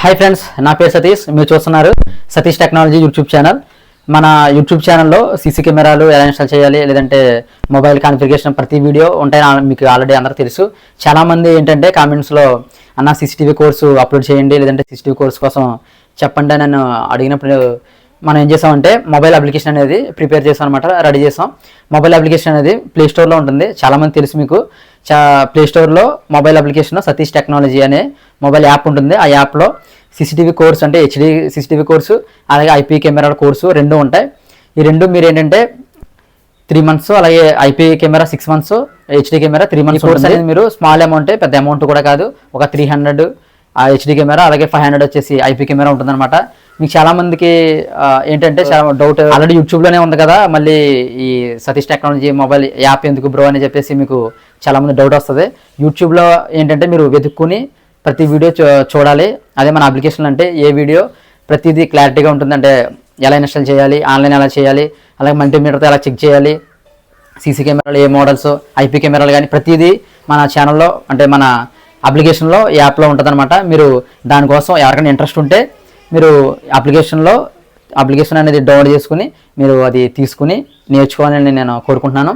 Hi friends నా పేరు సతీష్. మీరు చూస్తున్నారు సతీష్ టెక్నాలజీ యూట్యూబ్ ఛానల్ మన యూట్యూబ్ ఛానల్లో సీసీ కెమెరాలు ఎలా ఇన్స్టాల్ చేయాలి లేదంటే మొబైల్ కాన్ఫిగరేషన్ ప్రతి వీడియో ఉంటాయి మీకు ఆల్రెడీ అందరూ తెలుసు. చాలామంది ఏంటంటే కామెంట్స్లో అన్న సీసీటీవీ కోర్సు అప్లోడ్ చేయండి లేదంటే సీసీటీవీ కోర్స్ కోసం చెప్పండి అని నన్ను అడిగినప్పుడు మనం ఏం చేసామంటే మొబైల్ అప్లికేషన్ అనేది ప్రిపేర్ చేసాం అనమాట రెడీ చేసాం. మొబైల్ అప్లికేషన్ అనేది ప్లే స్టోర్లో ఉంటుంది. చాలామంది తెలుసు మీకు. చా ప్లే స్టోర్లో మొబైల్ అప్లికేషన్ సతీష్ టెక్నాలజీ అనే మొబైల్ యాప్ ఉంటుంది. ఆ యాప్లో సీసీటీవీ కోర్స్ అంటే హెచ్డి సీసీటీవీ కోర్సు అలాగే ఐపీ కెమెరాల కోర్సు రెండు ఉంటాయి. ఈ రెండు మీరు ఏంటంటే త్రీ మంత్స్ అలాగే IP camera six months HD camera three months course అనేది మీరు స్మాల్ అమౌంట్ పెద్ద అమౌంట్ కూడా కాదు. ఒక త్రీ హండ్రెడ్ ఆ హెచ్డి కెమెరా అలాగే ఫైవ్ హండ్రెడ్ వచ్చేసి ఐపీ కెమెరా ఉంటుందన్నమాట. మీకు చాలా మందికి ఏంటంటే చాలా డౌట్ ఆల్రెడీ యూట్యూబ్లోనే ఉంది కదా మళ్ళీ ఈ సతీష్ టెక్నాలజీ మొబైల్ యాప్ ఎందుకు బ్రో అని చెప్పేసి మీకు చాలా మంది డౌట్ వస్తుంది. యూట్యూబ్లో ఏంటంటే మీరు వెతుక్కుని ప్రతి వీడియో చూ- చూడాలి. అదే మన అప్లికేషన్ అంటే ఏ వీడియో ప్రతిదీ క్లారిటీగా ఉంటుంది. అంటే ఎలా ఇన్స్టాల్ చేయాలి ఆన్లైన్ ఎలా చేయాలి అలాగే మల్టీమీటర్తో ఎలా చెక్ చేయాలి సీసీ కెమెరాలు ఏ మోడల్స్ ఐపీ కెమెరాలు కానీ ప్రతిదీ మన ఛానల్లో అంటే మన అప్లికేషన్లో యాప్లో ఉంటుందన్నమాట. మీరు దానికోసం ఎవరికైనా ఇంట్రెస్ట్ ఉంటే మీరు అప్లికేషన్లో అప్లికేషన్ అనేది డౌన్లోడ్ చేసుకుని మీరు అది తీసుకుని నేర్చుకోవాలని నేను కోరుకుంటున్నాను.